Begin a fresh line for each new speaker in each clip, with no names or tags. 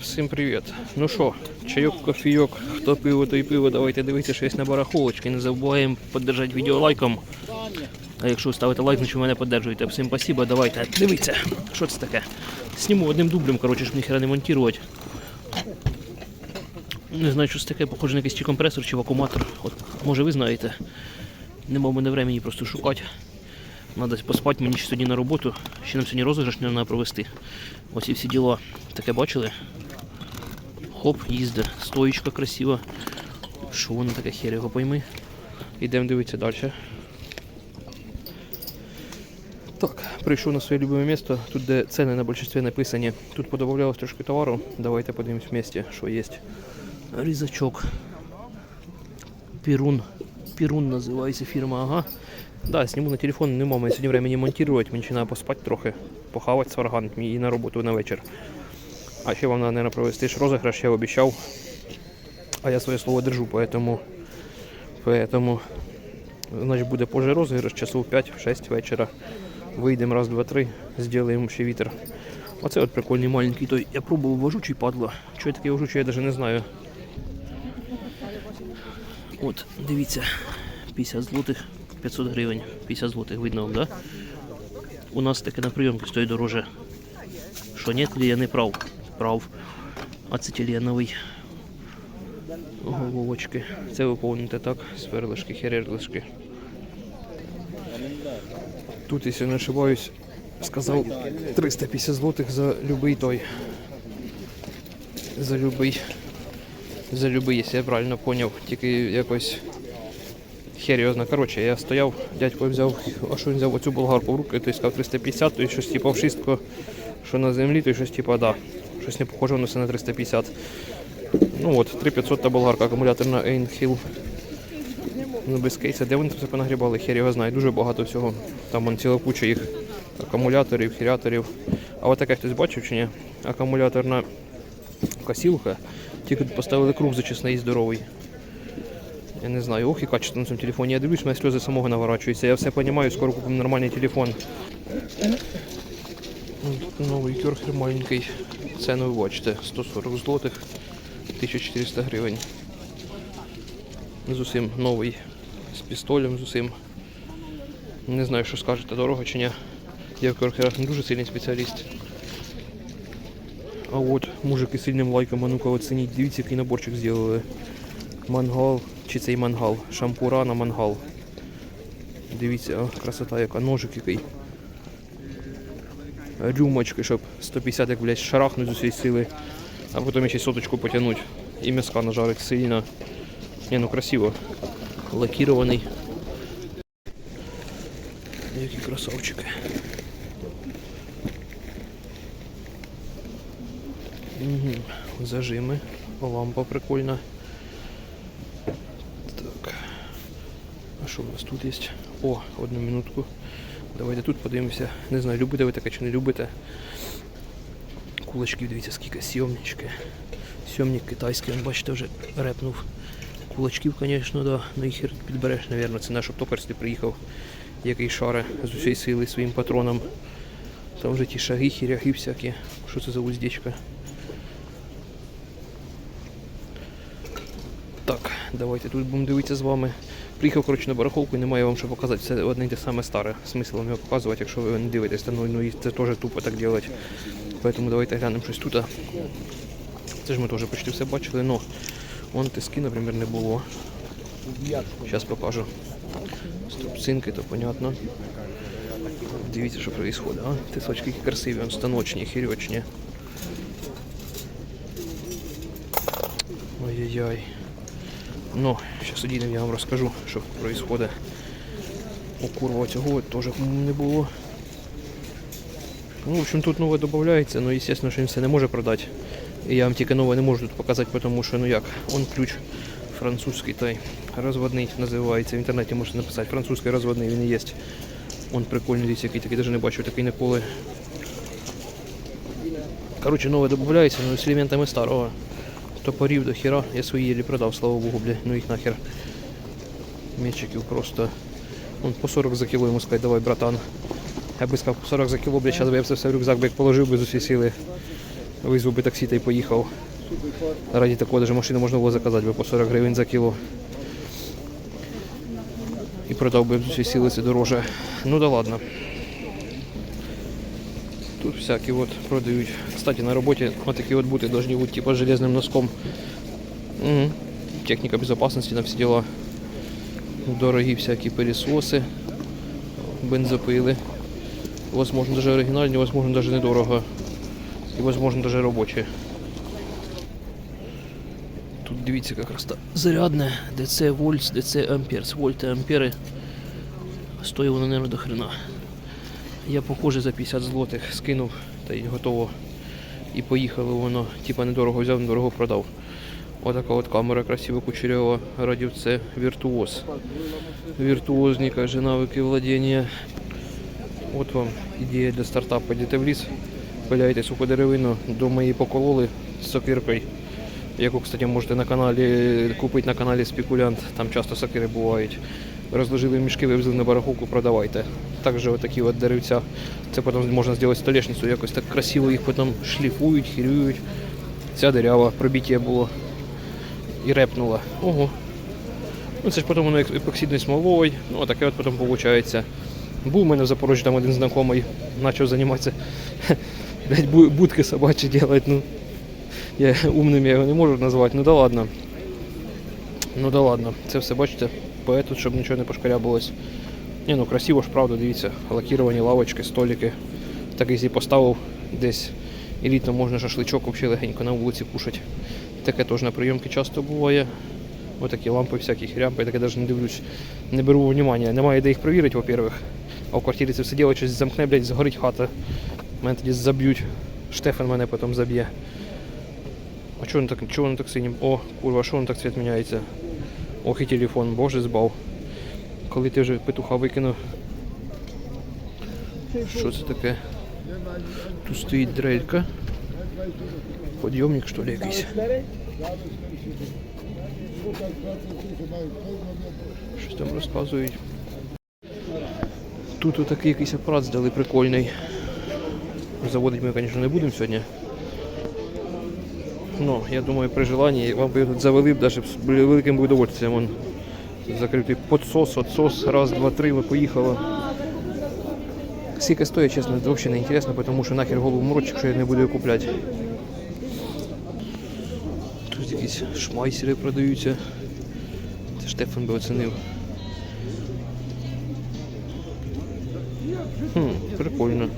Всім привіт. Ну що, чайок, кофійок, хто пиво, той пиво, давайте дивитися щось на барахолочки. Не забуваємо підтримати відео лайком. А якщо ставите лайк, значить мене підтримуєте. Всім спасибо, давайте. Дивіться, що це таке. Сніму одним дублем, коротше, щоб ніхера не монтувати. Не знаю, що це таке, похоже на якийсь чи компресор, чи вакууматор. От, може ви знаєте. Нема в мене времени просто шукати. Надо поспати мені ще сьогодні на роботу. Ще нам сьогодні розіграш не треба провести. Ось і всі діла. Таке бачили? Хоп, їзде. Стоїчка красива. Що воно таке хер його пойми. Йдемо дивитися далі. Так, прийшов на своє любиме місце, тут де ціни на більшості написані. Тут подобавлялось трошки товару. Давайте подивимось вместе, що є. Різачок. Перун. Перун називається фірма, ага. Да, сниму на телефон, нема мене сьогодні времени монтувати, мені ще треба поспати трохи, похавати сварган і на роботу на вечір. А ще вам треба, наверное, провести ж розіграш, я обіцяв. А я своє слово держу, поэтому, поэтому значить, буде позже розіграш, часов 5-6 вечора. Вийдемо раз, два, три, зробимо ще вітер. Оце от прикольний маленький той. Я пробував вожучий падло. Що я таке вожучий, я навіть не знаю. От, дивіться, 50 злотих, 500 гривень, 50 злотих, видно вам, да? У нас таке на прийомці стоїть дороже. Що ні, тоді я не прав. Прав. Ацетиленовий. Головочки. Це ви так, сверлишки, херерлишки. Тут, якщо не ошибаюсь, сказав 350 злотих за любий той. За любий. За любий, якщо я правильно поняв. Тільки якось Серйозно, коротше, я стояв, дядько взяв, а що він взяв оцю болгарку в руки, той сказав 350, то щось типу в шістку, що на землі, то щось типу, да. Щось не похоже воно все на 350. Ну от, 3500 та болгарка, акумуляторна Einhill. Ну без кейса, де вони це понагрібали, хер його знає, дуже багато всього. Там вон ціла куча їх акумуляторів, хіряторів. А от таке хтось бачив чи ні? Акумуляторна косілка. Тільки тут поставили круг зачисний і здоровий. Я не знаю, ох і качество на цьому телефоні. Я дивлюсь, у мене сльози самого наворачуються. Я все розумію, скоро купимо нормальний телефон. Тут новий кюрхер маленький. Ціну ви бачите, 140 злотих, 1400 гривень. З усім новий, з пістолем, з усім. Не знаю, що скажете, дорого чи ні. Я в кюрхерах не дуже сильний спеціаліст. А от мужики сильним лайком, а ну-ка оцініть, дивіться, який наборчик зробили. Мангал, чи цей мангал, шампура на мангал. Дивіться, о, красота яка, ножик який. Рюмочки, щоб 150 як, блядь, шарахнуть з усієї сили, а потім ще соточку потягнуть. І м'яска нажарить сильно. Не, ну красиво. Лакірований. Які красавчики. Угу. Зажими. Лампа прикольна. Так. А що у нас тут є? О, одну минутку. Давайте тут подивимося. Не знаю, любите ви таке чи не любите. Кулачків, дивіться, скільки сьомнички. Сьомник китайський, бачите, вже репнув. Кулачків, звісно, да. Ну їх підбереш, мабуть, це наш токарський приїхав, який шаре з усієї сили своїм патроном. Там вже ті шаги, хіряги всякі. Що це за уздечка? Так, давайте тут будемо дивитися з вами. Приїхав коротше, на барахолку і немає вам що показати. Все одне й те саме старе. Смисл його показувати, якщо ви не дивитесь, та ну, ну і це теж тупо так робити. Поэтому давайте глянемо щось тут. Це ж ми теж почти все бачили, но вон тиски, наприклад, не було. Зараз покажу. Струбцинки, то понятно. Дивіться, що відбувається. А? Тисочки які красиві, он станочні, хірючні. Ой-ой-ой. Ну, зараз одійдемо, я вам розкажу, що відбувається. У курва цього не було. Ну, в общем, тут нове додається, але, звісно, що він все не може продати. І я вам тільки нове не можу тут показати, тому що, ну як, он ключ французький той розводний називається. В інтернеті можете написати. Французький розводний він і є. Он прикольний, дивіться, який такий, навіть не бачив такий ніколи. Коротше, нове додається, але з елементами старого. Топорів до хера, я свої єлі продав, слава Богу, бля, ну їх нахер. Мечиків просто. Он по 40 за кіло йому сказати, давай, братан. Я би сказав, по 40 за кіло, бля, зараз би я все в рюкзак би положив би з усі сили. Визвав би таксі та й поїхав. Раді такого даже машину можна було заказати би по 40 гривень за кіло. І продав би всі сили це дороже. Ну да ладно. Тут всякі от продають. Кстати, на роботі отакі от бути должны бути типа железним носком. Угу. Техніка безопасности на всі дела. Дорогі всякі пилісоси, бензопили. Возможно, даже оригінальні, возможно, даже недорого. І возможно, даже робочі. Тут дивіться, як раз зарядне, ДЦ вольт, ДЦ амперс, вольти, ампери. Стоїть воно, наверное, до хрена. Я похоже за 50 злотих скинув та й готово. І поїхало воно. Типа недорого взяв, недорого продав. Отака от камера красиво кучерява. Радів це віртуоз. Віртуозні, каже, навики владіння. От вам ідея для стартапу. Йдете в ліс, пиляєте суху деревину, дома її покололи з сокиркою. Яку, кстати, можете на каналі купити на каналі Спекулянт, там часто сокири бувають. Розложили мішки, вивезли на барахолку, продавайте. Також отакі от деревця. Це потім можна зробити столешницю, якось так красиво їх потім шліфують, хірюють. Ця дерева, пробиття було і репнула. Ого. Ну це ж потім воно епоксидною смолою, ну таке от потім виходить. Був у мене в Запорожжі там один знайомий, почав займатися будки собачі робити. Ну, я умним я його не можу назвати, ну да ладно. Ну да ладно, це все бачите, поету, щоб нічого не пошкарябалось. Ні, ну красиво ж, правда, дивіться, лакіровані лавочки, столики. Так якщо поставив десь і літом можна шашличок взагалі легенько на вулиці кушати. Таке теж на прийомки часто буває. Отакі лампи всякі хрямпи, я таке навіть не дивлюсь, не беру внимання. Немає де їх перевірити, во-первых. А в квартирі це все діло щось замкне, блядь, згорить хата. Мене тоді заб'ють. Штефан мене потім заб'є. А чого він так, чого він так синім? О, курва, що він так цвіт міняється? Ох і телефон, боже збав. Коли ти вже петуха викинув. Що це таке? Тут стоїть дрелька. Подйомник, що ли, якийсь. Щось там розказують. Тут отакий якийсь апарат здали прикольний. Заводити ми, звісно, не будемо сьогодні. Ну, я думаю, при желанні вам тут завели навіть з великим удовольствием. Вон закритий подсос, отсос, раз, два, три, ви поїхали. Скільки стоїть, чесно, взагалі не інтересно, тому що нахер голову морочу, якщо я не буду його купляти. Тут якісь шмайсери продаються. Це Штефан би оцінив. Хм, прикольно.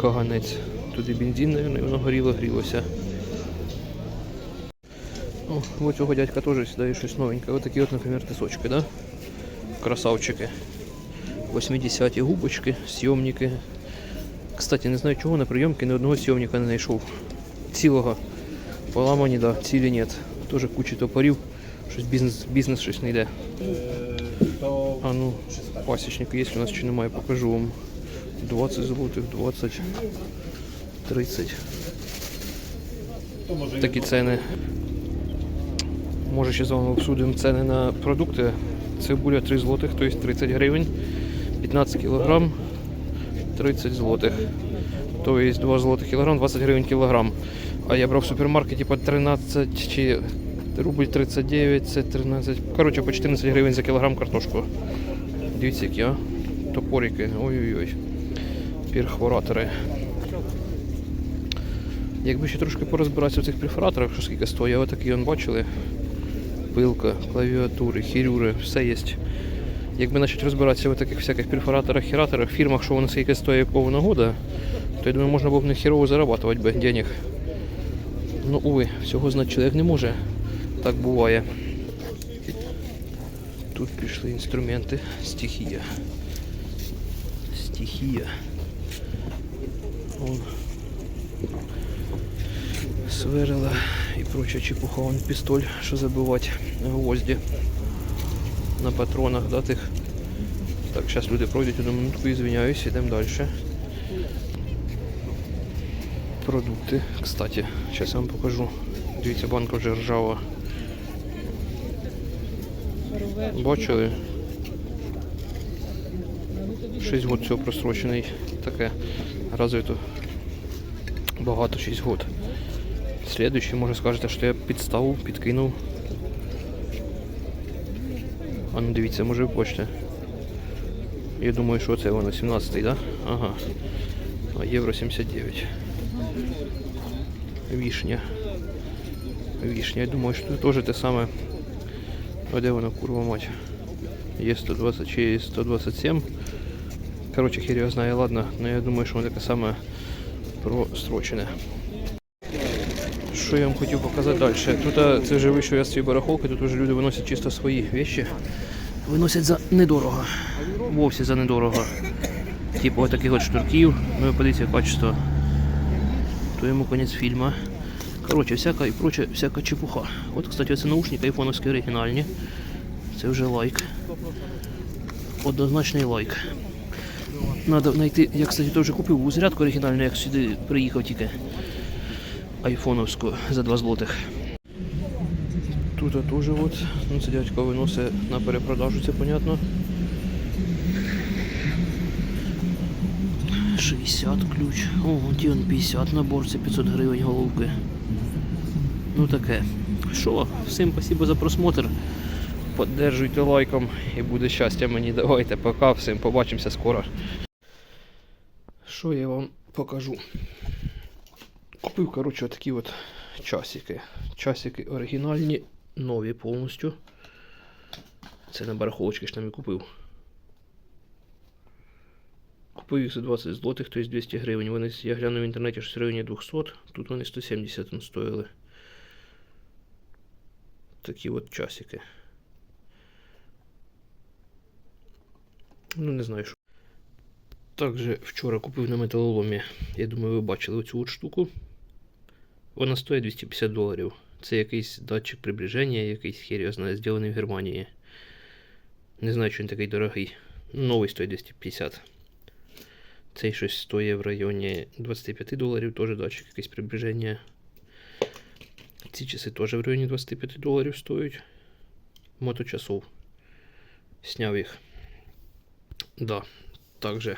Каганець. Тут і бензин, мабуть, воно горіло, грілося. О, у цього дядька теж сідає щось новеньке. Ось такі от, наприклад, тисочки, да? Красавчики. 80-ті губочки, сйомники. Кстати, не знаю чого на прийомки ні одного сйомника не знайшов. Цілого. Поламані, да, цілі нет. Тоже куча топорів. Щось бізнес, бізнес щось не йде. А ну, пасічник є у нас чи немає, покажу вам. 20 злотих, 20, 30. Такі ціни. Може ще з вами обсудимо ціни на продукти. Цибуля 3 злотих, тобто 30 гривень. 15 кілограм, 30 злотих. Тобто 2 злотих кілограм, 20 гривень кілограм. А я брав в супермаркеті по 13 чи рубль 39, це 13. Коротше, по 14 гривень за кілограм картошку. Дивіться, які, а? Топорики. Ой-ой-ой. Перхоратори. Якби ще трошки порозбиратися в цих перфораторах, що скільки стоїть, отакі бачили. Пилка, клавіатури, хірюри, все є. Якби почати розбиратися в таких всяких перфораторах, хераторах, фірмах, що воно скільки стоїть повного года, то я думаю, можна було б не хірово зарабатувати би денег. Ну, уви, всього знати чоловік не може. Так буває. Тут пішли інструменти. Стихія. Стихія. Вон. Сверила і проча чепуха. Вон пістоль, що забивати гвозді на патронах, да, тих. Так, зараз люди пройдуть одну минутку, извиняюсь, йдемо далі. Продукти, кстати, зараз я вам покажу. Дивіться, банка вже ржава. Бачили? 6 год цього просрочений. Таке развито багато 6 год. Слідуючий, може скажете, що я підставу, підкинув. А ну дивіться, може ви. Я думаю, що це воно 17-й, да? Ага. А євро 79. Вішня. Вішня. Я думаю, що тут теж те саме. А де воно, курва мать? Є 120 чи є 127. Короче, хер його знає, ладно. Но я думаю, що воно таке саме прострочене. Що я вам хотів показати далі? Тут це вже вийшов я з барахолки, тут вже люди виносять чисто свої вещи. Виносять за недорого. Вовсі за недорого. Типу от таких от штурків. Ну і подивіться качество. То йому конець фільму. Коротше, всяка і проче, всяка чепуха. От, кстати, оце наушники айфоновські оригінальні. Це вже лайк. Однозначний лайк. Надо знайти. Я, кстати, теж купив зарядку оригінальну, як сюди приїхав тільки айфоновську за 2 злотих. Тут теж от, ну це дядько виносить на перепродажу, це понятно. 60 ключ. О, ті он 50 набор, це 500 гривень головки. Ну таке. Що, всім спасибо за просмотр. Поддержуйте лайком і буде щастя мені. Давайте, пока, всім побачимося скоро. Що я вам покажу? Купив, коротше, отакі от часики. Часики оригінальні, нові повністю. Це на барахолочки ж там і купив. Купив їх за 20 злотих, тобто 200 гривень. Вони, я глянув в інтернеті, що в районі 200, тут вони 170 стоїли. Такі от часики. Ну, не знаю, що. Також вчора купив на металоломі. Я думаю, ви бачили оцю от штуку. Вона стоїть 250 доларів. Це якийсь датчик приближення, якийсь хер знає, зроблений в Германії. Не знаю, чи він такий дорогий. Новий стоїть 250. Цей щось стоїть в районі 25 доларів, теж датчик якесь приближення. Ці часи теж в районі 25 доларів стоять. Моточасов. Сняв їх. Да. Также.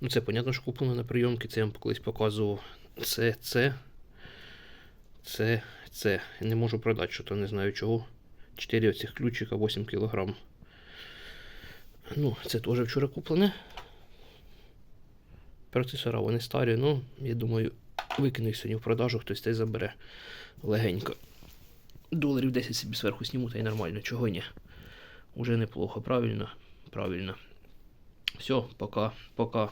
Ну це понятно, що куплено на прийомки, це я вам колись показував. Це, це. Це, це. Не можу продати, що то не знаю чого. 4 оцих ключика 8 кг. Ну, це теж вчора куплене. Процесора вони старі, ну, я думаю, викину їх сьогодні в продажу, хтось те забере легенько. Доларів 10 собі зверху сніму, та й нормально, чого ні. Уже неплохо, правильно? Правильно. Все, пока, пока.